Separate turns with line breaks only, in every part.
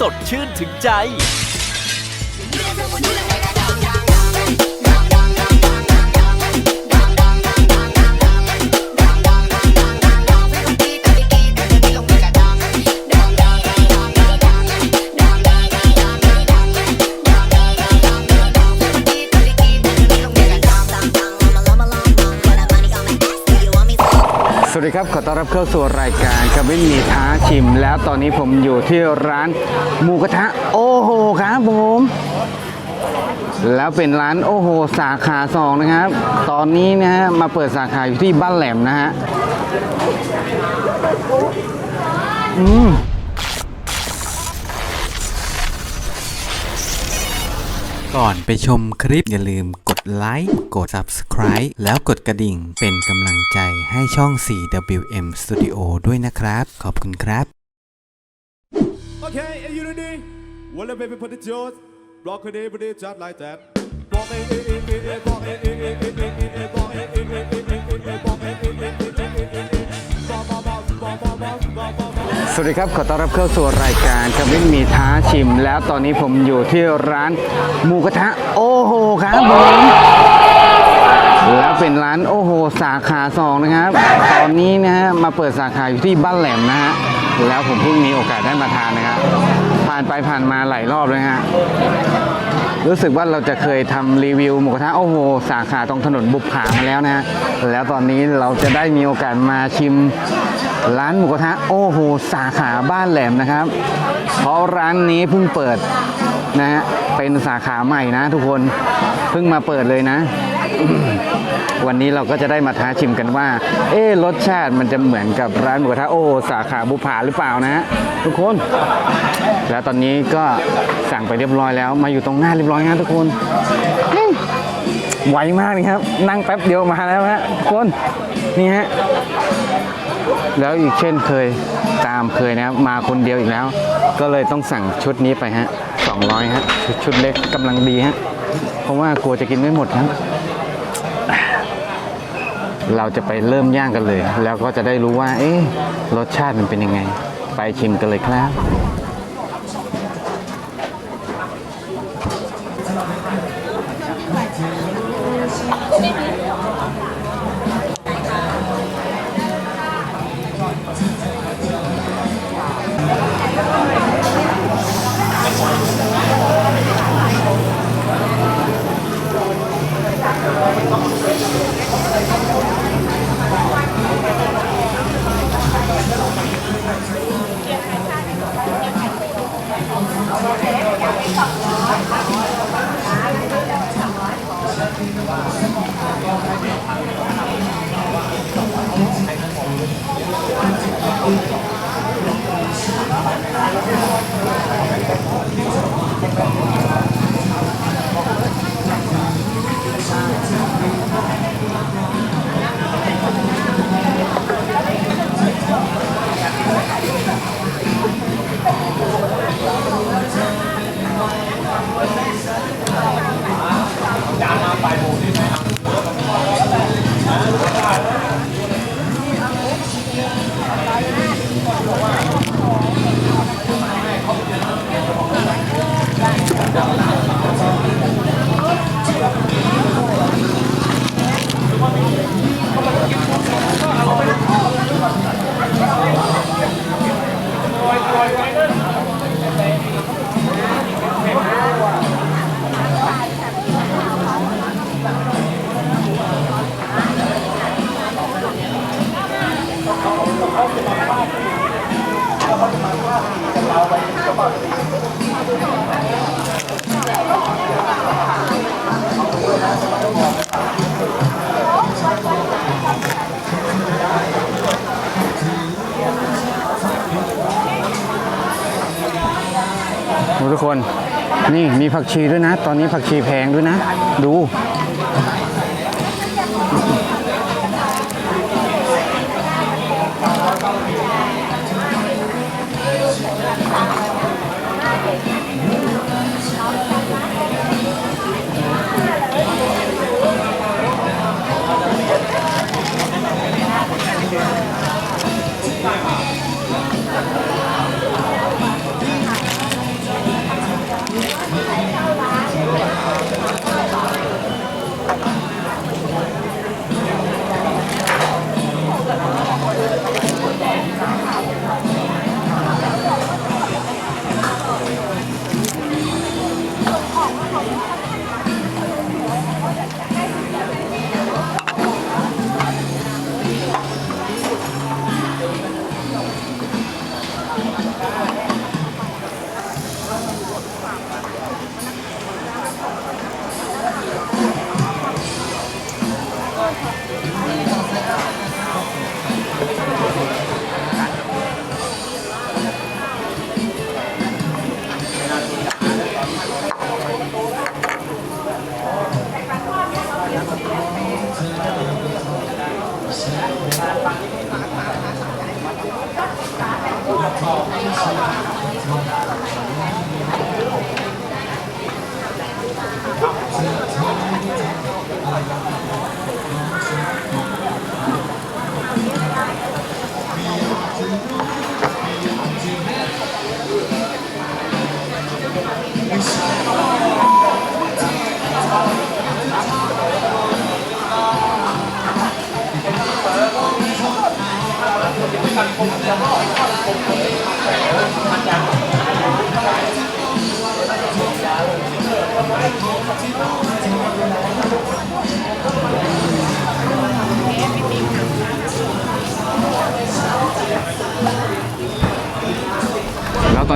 สดชื่นถึงใจ
ดีครับ ขอต้อนรับเข้าสู่รายการกบินมีท้าชิม แล้วตอนนี้ผมอยู่ที่ร้านหมูกระทะ โอ้โหครับผม แล้วเป็นร้านโอ้โห สาขาสองนะครับ ตอนนี้นะฮะมาเปิดสาขาอยู่ที่บ้านแหลมนะฮะ อืม
ก่อนไปชมคลิปอย่าลืมกดไลค์กด Subscribe แล้วกดกระดิ่งเป็นกำลังใจให้ช่อง 4WM Studio ด้วยนะครับ ขอบคุณครับ
Okay, are you ready? Well, let baby put the jaws. Block it, put it just like that. Block it, it, it, it, it, block it, it, it, it, it, it,
สวัสดีครับ ขอต้อนรับเข้าสู่รายการกบินมีท้าชิม แล้วตอนนี้ผมอยู่ที่ร้านหมูกระทะโอ้โหครับผมแล้วเป็นร้านโอ้โหสาขาสองนะครับ ตอนนี้นะฮะมาเปิดสาขาอยู่ที่บ้านแหลมนะฮะแล้วผมเพิ่งมีโอกาสได้มาทานนะครับผ่านไปผ่านมาหลายรอบเลยฮะรู้สึกว่าเราจะเคยทำรีวิวหมูกระทะโอ้โห สาขาตรงถนนบุปผามาแล้วนะฮะแล้วตอนนี้เราจะได้มีโอกาสมาชิม ร้านหมูกระทะโอ้โหสาขาบ้านแหลมนะครับ เพราะร้านนี้เพิ่งเปิดนะฮะเป็นสาขาใหม่นะทุกคนเพิ่งมาเปิดเลยนะ วันนี้เราก็จะได้มาท้าชิมกันว่า เอ๊รสชาติมันจะเหมือนกับร้านหมูกระทะโอ้สาขาบุปผาหรือเปล่านะ ทุกคน แล้วตอนนี้ก็สั่งไปเรียบร้อยแล้ว มาอยู่ตรงหน้าเรียบร้อยนะทุกคนไวมากนะครับ นั่งแป๊บเดียวมาแล้วฮะทุกคนนี่ฮะ แล้วอีกเช่นเคยตามเคยนะครับมาคนเดียวอีกแล้ว ก็เลยต้องสั่งชุดนี้ไปฮะ200ฮะชชุดเล็กกำลังดีฮะเพราะว่ากลัวจะกินไม่หมดครับ เราจะไปเริ่มย่างกันเลย แล้วก็จะได้รู้ว่า เอ๊ะรสชาติมันเป็นยังไง ไปชิมกันเลยครับ ทุกคน นี่มีผักชีด้วยนะ ตอนนี้ผักชีแพงด้วยนะ ดู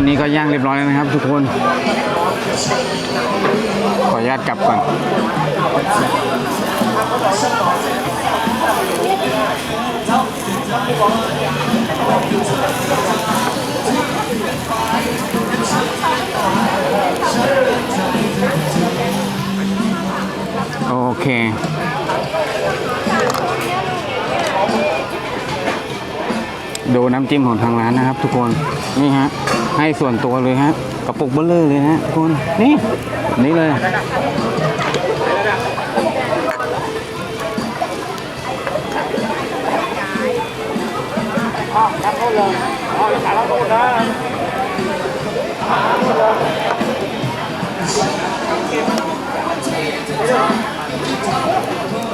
ตอนนี้ก็ย่างเรียบร้อยแล้วนะครับ ทุกคน ขออนุญาตกลับก่อนโอเคดูน้ำจิ้มของทางร้านนะครับทุกคน นี่ฮะ ให้ส่วนตัวเลยฮะกระปุกเบลเลอร์เลยฮะทุกคนนี่นี่เลย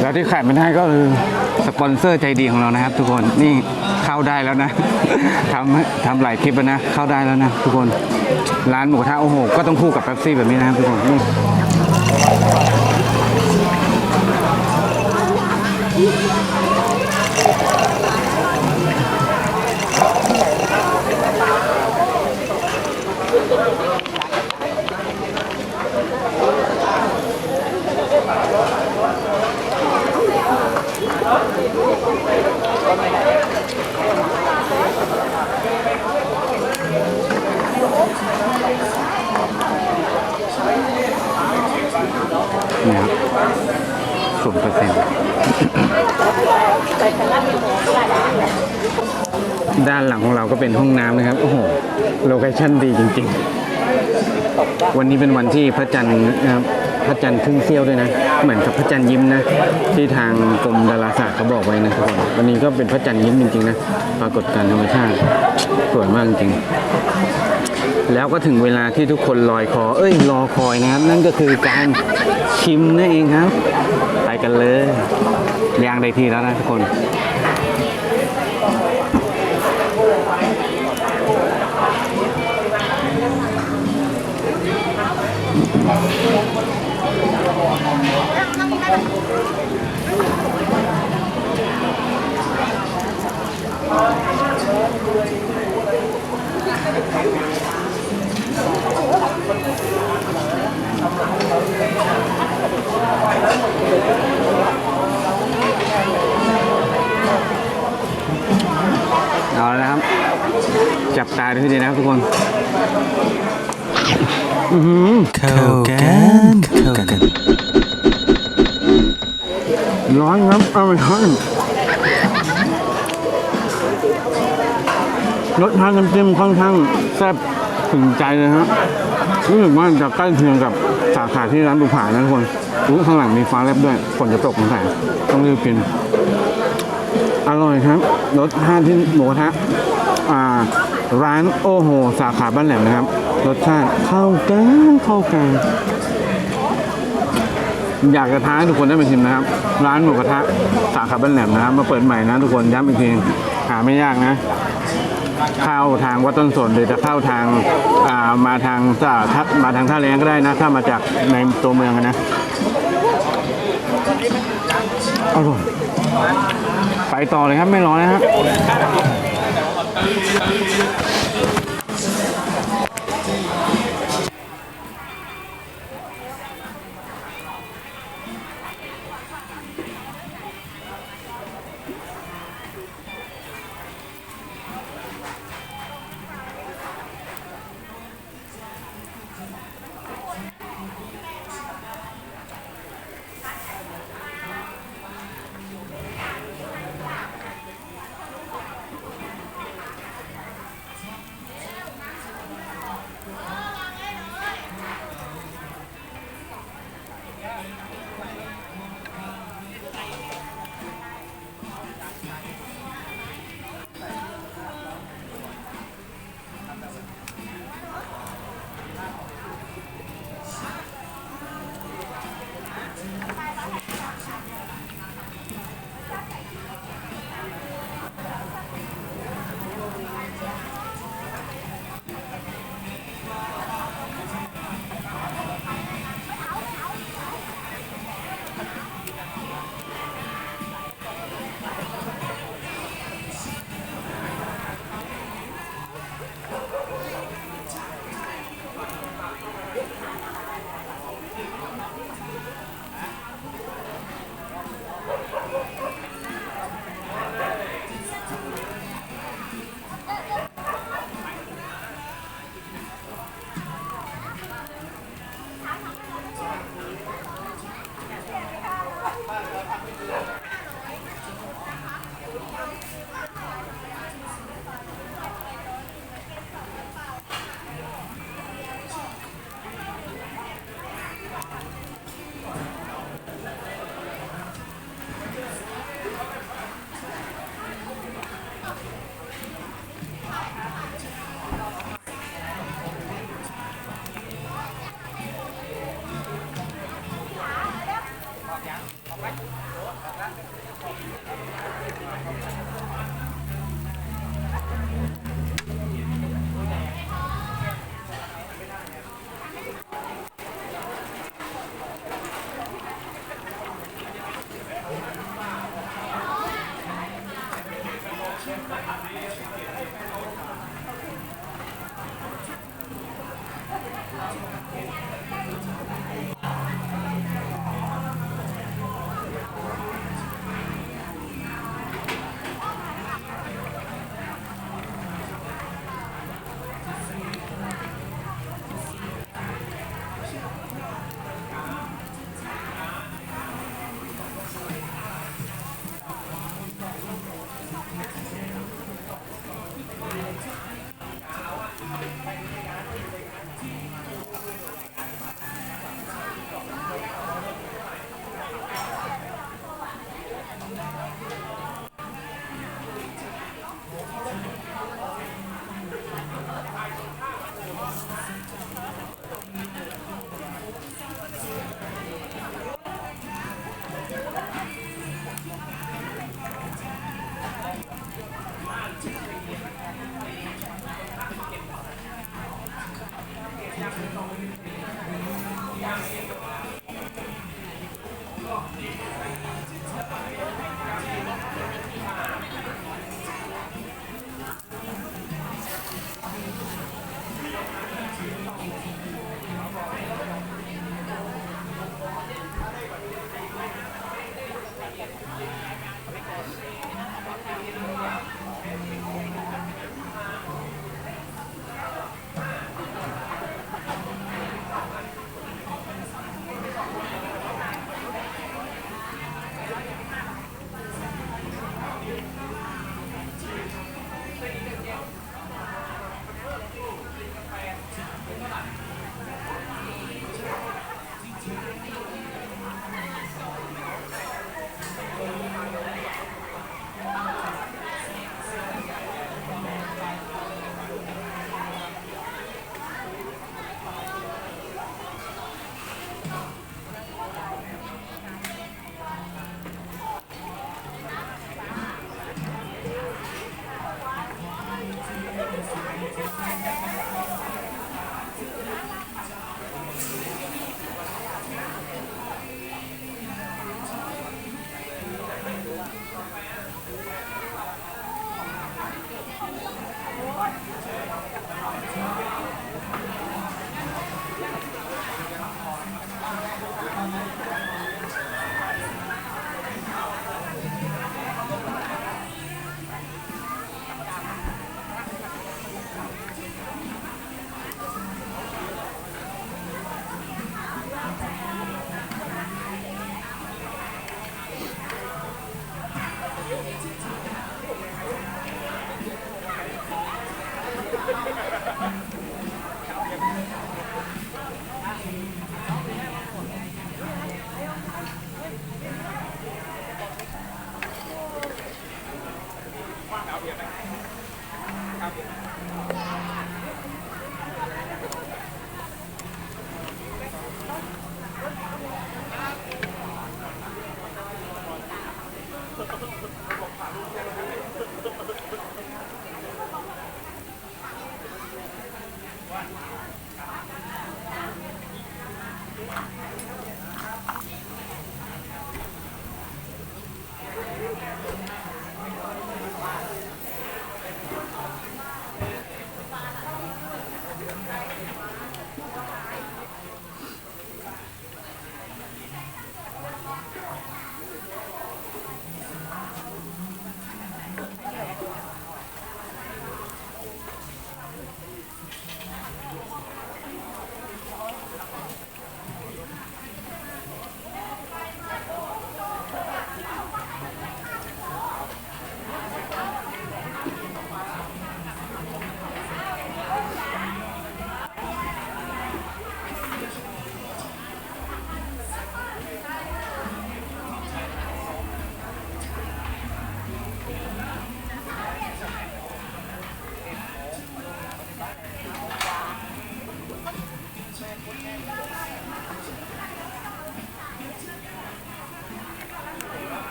แล้วที่ขาดไม่ได้ก็คือสปอนเซอร์ใจดีของเรานะครับทุกคนนี่ เข้าได้แล้วนะทำทำหลายคลิปแล้วนะ เข้าได้แล้วนะทุกคน ร้านหมูกระทะโอ้โห ก็ต้องคู่กับเป๊ปซี่แบบนี้นะทุกคนนี่ นี่ครับศูนย์เปอร์เซ็นต์ด้านหลังของเราก็เป็นห้องน้ำนะครับ โอ้โห โลเคชั่นดีจริง ๆ วันนี้เป็นวันที่พระจันทร์นะครับพระจันทร์ครึ่งเสี้ยวด้วยนะ เหมือนกับพระจันทร์ยิ้มนะ ที่ทางกรมดาราศาสตร์เขาบอกไว้นะทุกคนวันนี้ก็เป็นพระจันทร์ยิ้มจริงๆนะ ปรากฏการณ์ธรรมชาติสวยมากจริง แล้วก็ถึงเวลาที่ทุกคนลอยคอ เอ้ย รอคอยนะครับ นั่นก็คือการ ชิมนั่นเองครับ ไปกันเลยย่างได้ที่แล้วนะทุกคนอาแล้วนะครับ จับตาดูให้ดีนะครับทุกคน
เข้ากันเข้ากัน
ร้อนครับเอาไปร้อนรสชาติน้ำจิ้มค่อนข้างแซ่บถึงใจเลยฮะรู้สึกว่าจะใกล้เคียงกับสาขาที่ร้านบุผานะทุกคนรู้ข้างหลังมีฟ้าแลบด้วยฝนจะตกสงสัยต้องรีบกิน อร่อยครับรสชาติที่หมูกระทะอ่า ร้านโอโห สาขาบ้านแหลมนะครับ รสชาติเข้ากันเข้ากันอยากจะท้าให้ทุกคนได้ไปชิมนะครับ ร้านหมูกระทะสาขาบ้านแหลมนะครับ มาเปิดใหม่นะทุกคนย้ำอีกทีหาไม่ยากนะเข้าทางวัดต้นสนหรือจะเข้าทางามาทางท่าทมาทางท่าแรงก็ได้นะถ้ามาจากในตัวเมืองอะนะอร่อยไปต่อเลยครับไม่รอนะฮะ Thank you. ค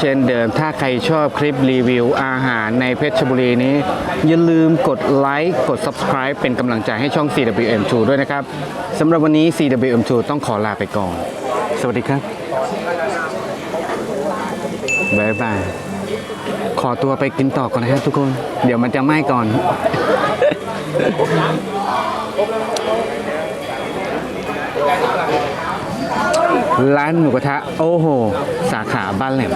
เช่นเดิม ถ้าใครชอบคลิปรีวิวอาหารในเพชรบุรีนี้ อย่าลืมกดไลค์กด Subscribe เป็นกำลังใจให้ช่อง CWM2 ด้วยนะครับสำหรับวันนี้ CWM2 ต้องขอลาไปก่อน สวัสดีครับบ๊ายบายขอตัวไปกินต่อก่อนนะครับทุกคน เดี๋ยวมันจะไหม้ก่อน ร้านหมูกระทะโอ้โห สาขาบ้านแหลม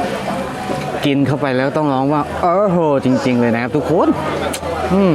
กินเข้าไปแล้วต้องร้องว่าโอ้โหจริง ๆ เลยนะครับทุกคน อืม